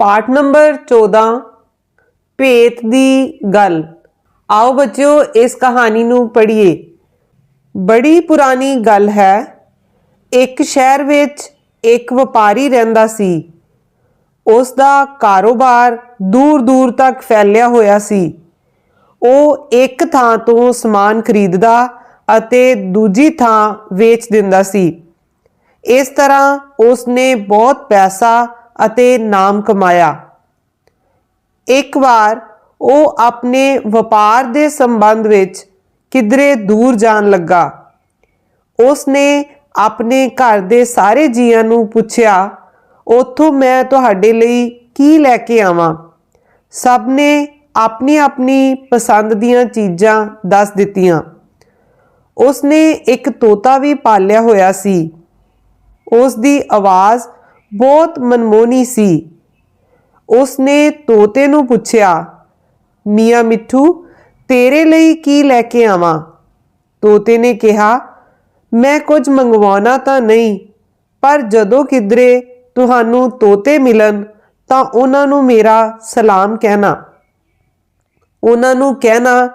ਪਾਠ ਨੰਬਰ 14 ਭੇਤ ਦੀ ਗੱਲ। ਆਓ ਬੱਚਿਓ, ਇਸ ਕਹਾਣੀ ਨੂੰ ਪੜ੍ਹੀਏ। ਬੜੀ ਪੁਰਾਣੀ ਗੱਲ ਹੈ। ਇੱਕ ਸ਼ਹਿਰ ਵਿੱਚ ਇੱਕ ਵਪਾਰੀ ਰਹਿੰਦਾ ਸੀ। ਉਸ ਦਾ ਕਾਰੋਬਾਰ ਦੂਰ ਦੂਰ ਤੱਕ ਫੈਲਿਆ ਹੋਇਆ ਸੀ। ਉਹ ਇੱਕ ਥਾਂ ਤੋਂ ਸਮਾਨ ਖਰੀਦਦਾ ਅਤੇ ਦੂਜੀ ਥਾਂ ਵੇਚ ਦਿੰਦਾ ਸੀ। ਇਸ ਤਰ੍ਹਾਂ ਉਸ ਨੇ ਬਹੁਤ ਪੈਸਾ ਅਤੇ ਨਾਮ ਕਮਾਇਆ। ਇੱਕ ਵਾਰ ਉਹ ਆਪਣੇ ਵਪਾਰ ਦੇ ਸੰਬੰਧ ਵਿੱਚ ਕਿਧਰੇ ਦੂਰ ਜਾਣ ਲੱਗਾ। ਉਸ ਨੇ ਆਪਣੇ ਘਰ ਦੇ ਸਾਰੇ ਜੀਆਂ ਨੂੰ ਪੁੱਛਿਆ, ਉਥੋਂ ਮੈਂ ਤੁਹਾਡੇ ਲਈ ਕੀ ਲੈ ਕੇ ਆਵਾਂ? ਸਭ ਨੇ ਆਪਣੀ ਆਪਣੀ ਪਸੰਦ ਦੀਆਂ ਚੀਜ਼ਾਂ ਦੱਸ ਦਿੱਤੀਆਂ। ਉਸ ਨੇ ਇੱਕ ਤੋਤਾ ਵੀ ਪਾਲਿਆ ਹੋਇਆ ਸੀ। ਉਸ ਦੀ ਆਵਾਜ਼ ਬਹੁਤ ਮਨਮੋਹਣੀ ਸੀ। ਉਸ ਨੇ ਤੋਤੇ ਨੂੰ ਪੁੱਛਿਆ, ਮੀਆਂ ਮਿੱਠੂ, ਤੇਰੇ ਲਈ ਕੀ ਲੈ ਕੇ ਆਵਾਂ? ਤੋਤੇ ਨੇ ਕਿਹਾ, ਮੈਂ ਕੁਝ ਮੰਗਵਾਉਣਾ ਤਾਂ ਨਹੀਂ, ਪਰ ਜਦੋਂ ਕਿਧਰੇ ਤੁਹਾਨੂੰ ਤੋਤੇ ਮਿਲਣ, ਤਾਂ ਉਹਨਾਂ ਨੂੰ ਮੇਰਾ ਸਲਾਮ ਕਹਿਣਾ। ਉਹਨਾਂ ਨੂੰ ਕਹਿਣਾ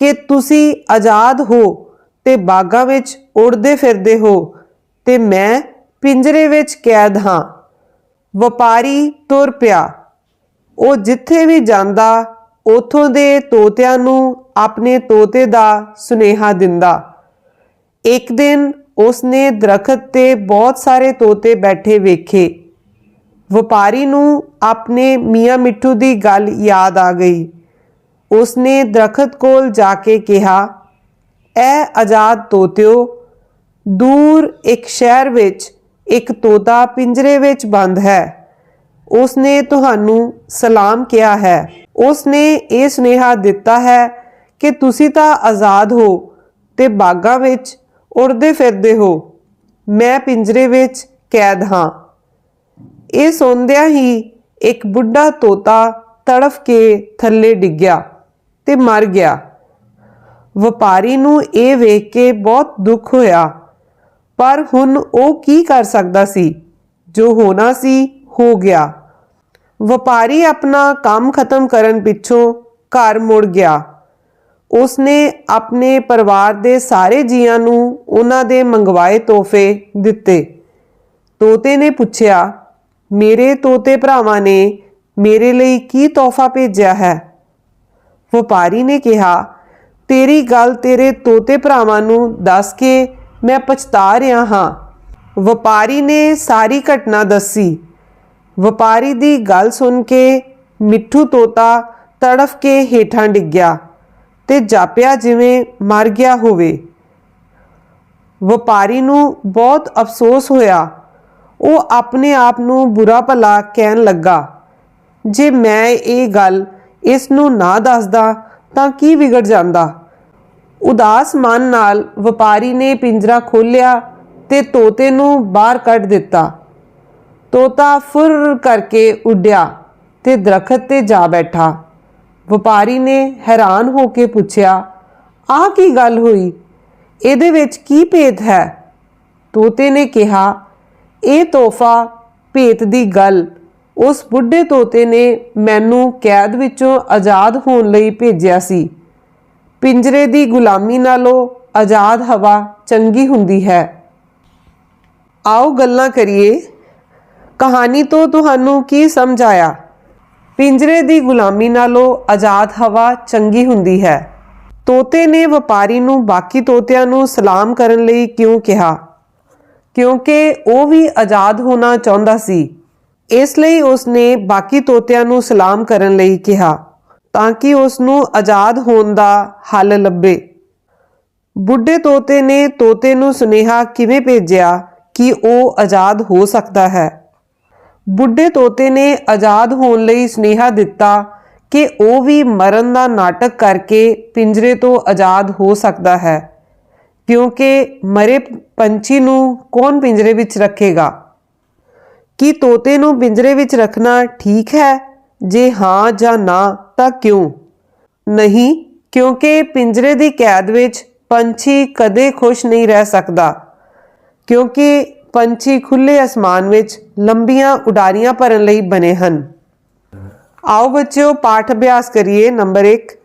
ਕਿ ਤੁਸੀਂ ਆਜ਼ਾਦ ਹੋ ਤੇ ਬਾਗਾਂ ਵਿੱਚ ਉੜਦੇ ਫਿਰਦੇ ਹੋ ਤੇ ਮੈਂ ਪਿੰਜਰੇ ਵਿੱਚ ਕੈਦ ਹਾਂ। ਵਪਾਰੀ ਤੁਰ ਪਿਆ। ਉਹ ਜਿੱਥੇ ਵੀ ਜਾਂਦਾ, ਉਥੋਂ ਦੇ ਤੋਤਿਆਂ ਨੂੰ ਆਪਣੇ ਤੋਤੇ ਦਾ ਸੁਨੇਹਾ ਦਿੰਦਾ। ਇੱਕ ਦਿਨ ਉਸਨੇ ਦਰਖਤ ਤੇ ਬਹੁਤ ਸਾਰੇ ਤੋਤੇ ਬੈਠੇ ਵੇਖੇ। ਵਪਾਰੀ ਨੂੰ ਆਪਣੇ ਮੀਆਂ ਮਿੱਠੂ ਦੀ ਗੱਲ ਯਾਦ ਆ ਗਈ। ਉਸਨੇ ਦਰਖਤ ਕੋਲ ਜਾ ਕੇ ਕਿਹਾ, ਐ ਆਜ਼ਾਦ ਤੋਤਿਓ, ਦੂਰ ਇੱਕ ਸ਼ਹਿਰ ਵਿੱਚ ਇੱਕ ਤੋਤਾ ਪਿੰਜਰੇ ਵਿੱਚ ਬੰਦ ਹੈ। ਉਸ ਨੇ ਤੁਹਾਨੂੰ ਸਲਾਮ ਕਿਹਾ ਹੈ। ਉਸ ਨੇ ਇਹ ਸੁਨੇਹਾ ਦਿੱਤਾ ਹੈ ਕਿ ਤੁਸੀਂ ਤਾਂ ਆਜ਼ਾਦ ਹੋ ਤੇ ਬਾਗਾਂ ਵਿੱਚ ਉੜਦੇ ਫਿਰਦੇ ਹੋ। ਮੈਂ ਪਿੰਜਰੇ ਵਿੱਚ ਕੈਦ ਹਾਂ। ਇਹ ਸੁਣਦਿਆਂ ਹੀ ਇੱਕ ਬੁੱਢਾ ਤੋਤਾ ਤੜਫ ਕੇ ਥੱਲੇ ਡਿੱਗਿਆ ਤੇ ਮਰ ਗਿਆ। ਵਪਾਰੀ ਨੂੰ ਇਹ ਵੇਖ ਕੇ ਬਹੁਤ ਦੁੱਖ ਹੋਇਆ। ਪਰ ਹੁਣ ਉਹ ਕੀ ਕਰ ਸਕਦਾ ਸੀ? ਜੋ ਹੋਣਾ ਸੀ, ਹੋ ਗਿਆ। ਵਪਾਰੀ ਆਪਣਾ ਕੰਮ ਖਤਮ ਕਰਨ ਪਿੱਛੋਂ ਘਰ ਮੁੜ ਗਿਆ। ਉਸਨੇ ਆਪਣੇ ਪਰਿਵਾਰ ਦੇ ਸਾਰੇ ਜੀਆਂ ਨੂੰ ਉਹਨਾਂ ਦੇ ਮੰਗਵਾਏ ਤੋਹਫੇ ਦਿੱਤੇ। ਤੋਤੇ ਨੇ ਪੁੱਛਿਆ, ਮੇਰੇ ਤੋਤੇ ਭਰਾਵਾਂ ਨੇ ਮੇਰੇ ਲਈ ਕੀ ਤੋਹਫਾ ਭੇਜਿਆ ਹੈ? ਵਪਾਰੀ ਨੇ ਕਿਹਾ, ਤੇਰੀ ਗੱਲ ਤੇਰੇ ਤੋਤੇ ਭਰਾਵਾਂ ਨੂੰ ਦੱਸ ਕੇ ਮੈਂ ਪਛਤਾ ਰਿਹਾ ਹਾਂ। ਵਪਾਰੀ ਨੇ ਸਾਰੀ ਘਟਨਾ ਦੱਸੀ। ਵਪਾਰੀ ਦੀ ਗੱਲ ਸੁਣ ਕੇ ਮਿੱਠੂ ਤੋਤਾ ਤੜਫ ਕੇ ਹੇਠਾਂ ਡਿੱਗਿਆ ਤੇ ਜਾਪਿਆ ਜਿਵੇਂ ਮਰ ਗਿਆ ਹੋਵੇ। ਵਪਾਰੀ ਨੂੰ ਬਹੁਤ ਅਫਸੋਸ ਹੋਇਆ। ਉਹ ਆਪਣੇ ਆਪ ਨੂੰ ਬੁਰਾ ਭਲਾ ਕਹਿਣ ਲੱਗਾ। ਜੇ ਮੈਂ ਇਹ ਗੱਲ ਇਸ ਨੂੰ ਨਾ ਦੱਸਦਾ ਤਾਂ ਕੀ ਵਿਗੜ ਜਾਂਦਾ? ਉਦਾਸ ਮਨ ਨਾਲ ਵਪਾਰੀ ਨੇ ਪਿੰਜਰਾ ਖੋਲ੍ਹਿਆ ਤੇ ਤੋਤੇ ਨੂੰ ਬਾਹਰ ਕੱਢ ਦਿੱਤਾ। ਤੋਤਾ ਫੁਰ ਕਰਕੇ ਉੱਡਿਆ ਤੇ ਦਰਖਤ ਤੇ ਜਾ ਬੈਠਾ। ਵਪਾਰੀ ਨੇ ਹੈਰਾਨ ਹੋ ਕੇ ਪੁੱਛਿਆ, ਆਹ ਕੀ ਗੱਲ ਹੋਈ? ਇਹਦੇ ਵਿੱਚ ਕੀ ਭੇਤ ਹੈ? ਤੋਤੇ ਨੇ ਕਿਹਾ, ਇਹ ਤੋਹਫਾ ਭੇਤ ਦੀ ਗੱਲ। ਉਸ ਬੁੱਢੇ ਤੋਤੇ ਨੇ ਮੈਨੂੰ ਕੈਦ ਵਿੱਚੋਂ ਆਜ਼ਾਦ ਹੋਣ ਲਈ ਭੇਜਿਆ ਸੀ। ਪਿੰਜਰੇ ਦੀ ਗੁਲਾਮੀ ਨਾਲੋਂ ਆਜ਼ਾਦ ਹਵਾ ਚੰਗੀ ਹੁੰਦੀ ਹੈ। ਆਓ ਗੱਲਾਂ ਕਰੀਏ। ਕਹਾਣੀ ਤੋਂ ਤੁਹਾਨੂੰ ਕੀ ਸਮਝ ਆਇਆ? ਪਿੰਜਰੇ ਦੀ ਗੁਲਾਮੀ ਨਾਲੋਂ ਆਜ਼ਾਦ ਹਵਾ ਚੰਗੀ ਹੁੰਦੀ ਹੈ। ਤੋਤੇ ਨੇ ਵਪਾਰੀ ਨੂੰ ਬਾਕੀ ਤੋਤਿਆਂ ਨੂੰ ਸਲਾਮ ਕਰਨ ਲਈ ਕਿਉਂ ਕਿਹਾ? ਕਿਉਂਕਿ ਉਹ ਵੀ ਆਜ਼ਾਦ ਹੋਣਾ ਚਾਹੁੰਦਾ ਸੀ। ਇਸ ਲਈ ਉਸਨੇ ਬਾਕੀ ਤੋਤਿਆਂ ਨੂੰ ਸਲਾਮ ਕਰਨ ਲਈ ਕਿਹਾ। ਤਾਂ ਕਿ ਉਸ ਨੂੰ ਆਜ਼ਾਦ ਹੋਣ ਦਾ ਹੱਲ ਲੱਭੇ। ਬੁੱਢੇ ਤੋਤੇ ਨੇ ਤੋਤੇ ਨੂੰ ਸੁਨੇਹਾ ਕਿਵੇਂ ਭੇਜਿਆ ਕਿ ਉਹ ਆਜ਼ਾਦ ਹੋ ਸਕਦਾ ਹੈ? ਬੁੱਢੇ ਤੋਤੇ ਨੇ ਆਜ਼ਾਦ ਹੋਣ ਲਈ ਸੁਨੇਹਾ ਦਿੱਤਾ ਕਿ ਉਹ ਵੀ ਮਰਨ ਦਾ ਨਾਟਕ ਕਰਕੇ ਪਿੰਜਰੇ ਤੋਂ ਆਜ਼ਾਦ ਹੋ ਸਕਦਾ ਹੈ, ਕਿਉਂਕਿ ਮਰੇ ਪੰਛੀ ਨੂੰ ਕੌਣ ਪਿੰਜਰੇ ਵਿੱਚ ਰੱਖੇਗਾ? ਕੀ ਤੋਤੇ ਨੂੰ ਪਿੰਜਰੇ ਵਿੱਚ ਰੱਖਣਾ ਠੀਕ ਹੈ ਜੇ ਹਾਂ ਜਾਂ ਨਾ, ਤਾਂ ਕਿਉਂ? ਨਹੀਂ, ਕਿਉਂਕਿ ਪਿੰਜਰੇ ਦੀ ਕੈਦ ਵਿੱਚ ਪੰਛੀ ਕਦੇ ਖੁਸ਼ ਨਹੀਂ ਰਹਿ ਸਕਦਾ। ਕਿਉਂਕਿ ਪੰਛੀ ਖੁੱਲੇ ਅਸਮਾਨ ਵਿੱਚ ਲੰਬੀਆਂ ਉਡਾਰੀਆਂ ਭਰਨ ਲਈ ਬਣੇ ਹਨ। ਆਓ ਬੱਚਿਓ, ਪਾਠ ਅਭਿਆਸ ਕਰੀਏ ਨੰਬਰ 1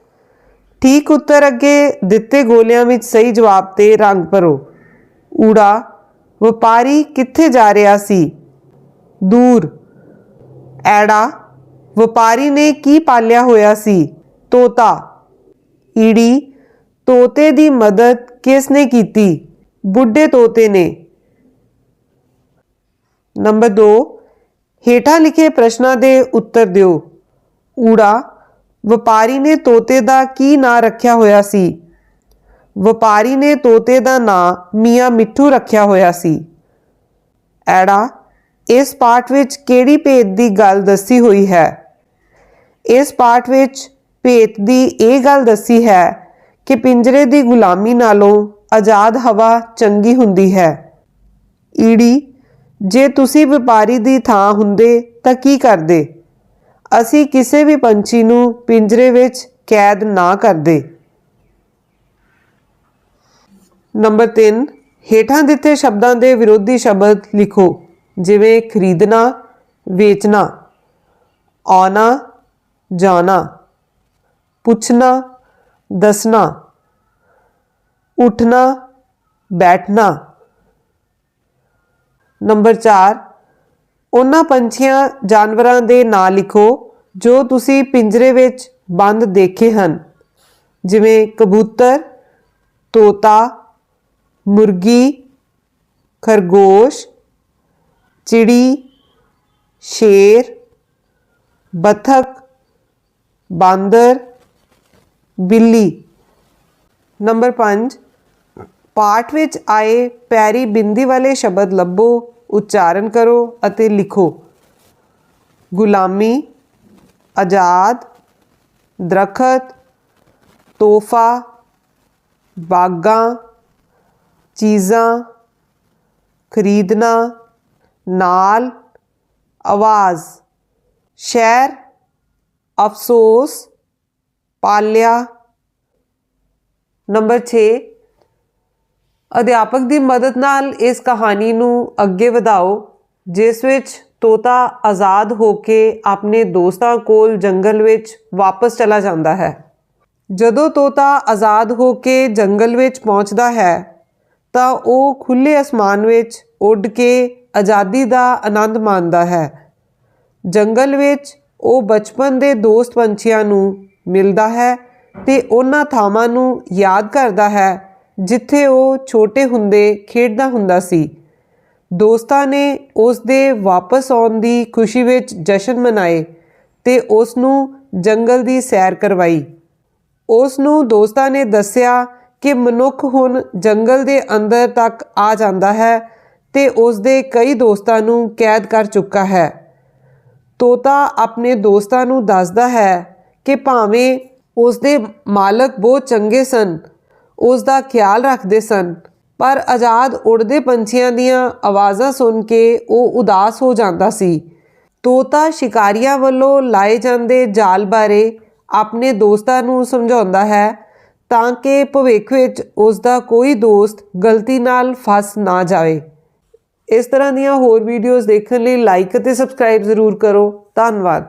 ਠੀਕ ਉੱਤਰ ਅੱਗੇ ਦਿੱਤੇ ਗੋਲਿਆਂ ਵਿੱਚ ਸਹੀ ਜਵਾਬ ਤੇ ਰੰਗ ਭਰੋ। ਊੜਾ, ਵਪਾਰੀ ਕਿੱਥੇ ਜਾ ਰਿਹਾ ਸੀ? ਦੂਰ। ਐੜਾ ਵਪਾਰੀ ਨੇ ਕੀ ਪਾਲਿਆ ਹੋਇਆ ਸੀ? ਤੋਤਾ। ਈੜੀ। ਤੋਤੇ ਦੀ ਮਦਦ ਕਿਸ ਨੇ ਕੀਤੀ? ਬੁੱਢੇ ਤੋਤੇ ਨੇ। ਨੰਬਰ 2 ਹੇਠਾਂ ਲਿਖੇ ਪ੍ਰਸ਼ਨਾਂ ਦੇ ਉੱਤਰ ਦਿਓ। ਊੜਾ। ਵਪਾਰੀ ਨੇ ਤੋਤੇ ਦਾ ਕੀ ਨਾਂ ਰੱਖਿਆ ਹੋਇਆ ਸੀ? ਵਪਾਰੀ ਨੇ ਤੋਤੇ ਦਾ ਨਾਂ ਮੀਆਂ ਮਿੱਠੂ ਰੱਖਿਆ ਹੋਇਆ ਸੀ। ਐੜਾ। ਇਸ ਪਾਠ ਵਿੱਚ ਕਿਹੜੀ ਭੇਦ ਦੀ ਗੱਲ ਦੱਸੀ ਹੋਈ ਹੈ? ਇਸ ਪਾਠ ਵਿੱਚ ਭੇਤ ਦੀ ਇਹ ਗੱਲ ਦੱਸੀ ਹੈ ਕਿ ਪਿੰਜਰੇ ਦੀ ਗੁਲਾਮੀ ਨਾਲੋਂ ਆਜ਼ਾਦ ਹਵਾ ਚੰਗੀ ਹੁੰਦੀ ਹੈ। ਈੜੀ, ਜੇ ਤੁਸੀਂ ਵਪਾਰੀ ਦੀ ਥਾਂ ਹੁੰਦੇ ਤਾਂ ਕੀ ਕਰਦੇ? ਅਸੀਂ ਕਿਸੇ ਵੀ ਪੰਛੀ ਨੂੰ ਪਿੰਜਰੇ ਵਿੱਚ ਕੈਦ ਨਾ ਕਰਦੇ। ਨੰਬਰ 3 ਹੇਠਾਂ ਦਿੱਤੇ ਸ਼ਬਦਾਂ ਦੇ ਵਿਰੋਧੀ ਸ਼ਬਦ ਲਿਖੋ, ਜਿਵੇਂ ਖਰੀਦਣਾ, ਵੇਚਣਾ। ਆਉਣਾ ਜਾਣਾ, ਪੁੱਛਣਾ, ਦੱਸਣਾ, ਉੱਠਣਾ, ਬੈਠਣਾ। ਨੰਬਰ 4 ਉਹਨਾਂ ਪੰਛੀਆਂ, ਜਾਨਵਰਾਂ ਦੇ ਨਾਂ ਲਿਖੋ ਜੋ ਤੁਸੀਂ ਪਿੰਜਰੇ ਵਿੱਚ ਬੰਦ ਦੇਖੇ ਹਨ। ਜਿਵੇਂ ਕਬੂਤਰ, ਤੋਤਾ, ਮੁਰਗੀ, ਖਰਗੋਸ਼, ਚਿੜੀ, ਸ਼ੇਰ ਬਤਖ ਬਾਂਦਰ, ਬਿੱਲੀ। ਨੰਬਰ 5 ਪਾਠ ਵਿੱਚ ਆਏ ਪੈਰੀ ਬਿੰਦੀ ਵਾਲੇ ਸ਼ਬਦ ਲੱਭੋ, ਉਚਾਰਨ ਕਰੋ ਅਤੇ ਲਿਖੋ। ਗੁਲਾਮੀ, ਆਜ਼ਾਦ, ਦਰਖਤ, ਤੋਹਫਾ, ਬਾਗਾਂ, ਚੀਜ਼ਾਂ, ਖਰੀਦਣਾ, ਨਾਲ, ਆਵਾਜ਼। ਸ਼ਹਿਰ ਅਫਸੋਸ, ਪਾਲਿਆ। ਨੰਬਰ 6 ਅਧਿਆਪਕ ਦੀ ਮਦਦ ਨਾਲ ਇਸ ਕਹਾਣੀ ਨੂੰ ਅੱਗੇ ਵਧਾਓ, ਜਿਸ ਵਿੱਚ ਤੋਤਾ ਆਜ਼ਾਦ ਹੋ ਕੇ ਆਪਣੇ ਦੋਸਤਾਂ ਕੋਲ ਜੰਗਲ ਵਿੱਚ ਵਾਪਸ ਚਲਾ ਜਾਂਦਾ ਹੈ। ਜਦੋਂ ਤੋਤਾ ਆਜ਼ਾਦ ਹੋ ਕੇ ਜੰਗਲ ਵਿੱਚ ਪਹੁੰਚਦਾ ਹੈ, ਤਾਂ ਉਹ ਖੁੱਲੇ ਅਸਮਾਨ ਵਿੱਚ ਉੱਡ ਕੇ ਆਜ਼ਾਦੀ ਦਾ ਆਨੰਦ ਮਾਣਦਾ ਹੈ। ਜੰਗਲ ਵਿੱਚ ਉਹ ਬਚਪਨ ਦੇ ਦੋਸਤ ਪੰਛੀਆਂ ਨੂੰ ਮਿਲਦਾ ਹੈ ਤੇ ਉਹਨਾਂ ਥਾਵਾਂ ਨੂੰ ਯਾਦ ਕਰਦਾ ਹੈ, ਜਿੱਥੇ ਉਹ ਛੋਟੇ ਹੁੰਦੇ ਖੇਡਦਾ ਹੁੰਦਾ ਸੀ। ਦੋਸਤਾਂ ਨੇ ਉਸ ਦੇ ਵਾਪਸ ਆਉਣ ਦੀ ਖੁਸ਼ੀ ਵਿੱਚ ਜਸ਼ਨ ਮਨਾਏ ਤੇ ਉਸ ਨੂੰ ਜੰਗਲ ਦੀ ਸੈਰ ਕਰਵਾਈ। ਉਸ ਨੂੰ ਦੋਸਤਾਂ ਨੇ ਦੱਸਿਆ ਕਿ ਮਨੁੱਖ ਹੁਣ ਜੰਗਲ ਦੇ ਅੰਦਰ ਤੱਕ ਆ ਜਾਂਦਾ ਹੈ ਤੇ ਉਸ ਦੇ ਕਈ ਦੋਸਤਾਂ ਨੂੰ ਕੈਦ ਕਰ ਚੁੱਕਾ ਹੈ। ਤੋਤਾ ਆਪਣੇ ਦੋਸਤਾਂ ਨੂੰ ਦੱਸਦਾ ਹੈ ਕਿ ਭਾਵੇਂ ਉਸ ਦੇ ਮਾਲਕ ਬਹੁਤ ਚੰਗੇ ਸਨ ਉਸ ਦਾ ਖਿਆਲ ਰੱਖਦੇ ਸਨ, ਪਰ ਆਜ਼ਾਦ ਉੜਦੇ ਪੰਛੀਆਂ ਦੀਆਂ ਆਵਾਜ਼ਾਂ ਸੁਣ ਕੇ ਉਹ ਉਦਾਸ ਹੋ ਜਾਂਦਾ ਸੀ। ਤੋਤਾ ਸ਼ਿਕਾਰੀਆਂ ਵੱਲੋਂ ਲਾਏ ਜਾਂਦੇ ਜਾਲ ਬਾਰੇ ਆਪਣੇ ਦੋਸਤਾਂ ਨੂੰ ਸਮਝਾਉਂਦਾ ਹੈ ਤਾਂ ਕਿ ਭਵਿੱਖ ਵਿੱਚ ਉਸ ਦਾ ਕੋਈ ਦੋਸਤ ਗਲਤੀ ਨਾਲ ਫਸ ਨਾ ਜਾਵੇ। ਇਸ ਤਰ੍ਹਾਂ ਦੀਆਂ ਹੋਰ ਵੀਡੀਓਜ਼ ਦੇਖਣ ਲਈ ਲਾਈਕ ਅਤੇ ਸਬਸਕ੍ਰਾਈਬ ਜ਼ਰੂਰ ਕਰੋ। ਧੰਨਵਾਦ।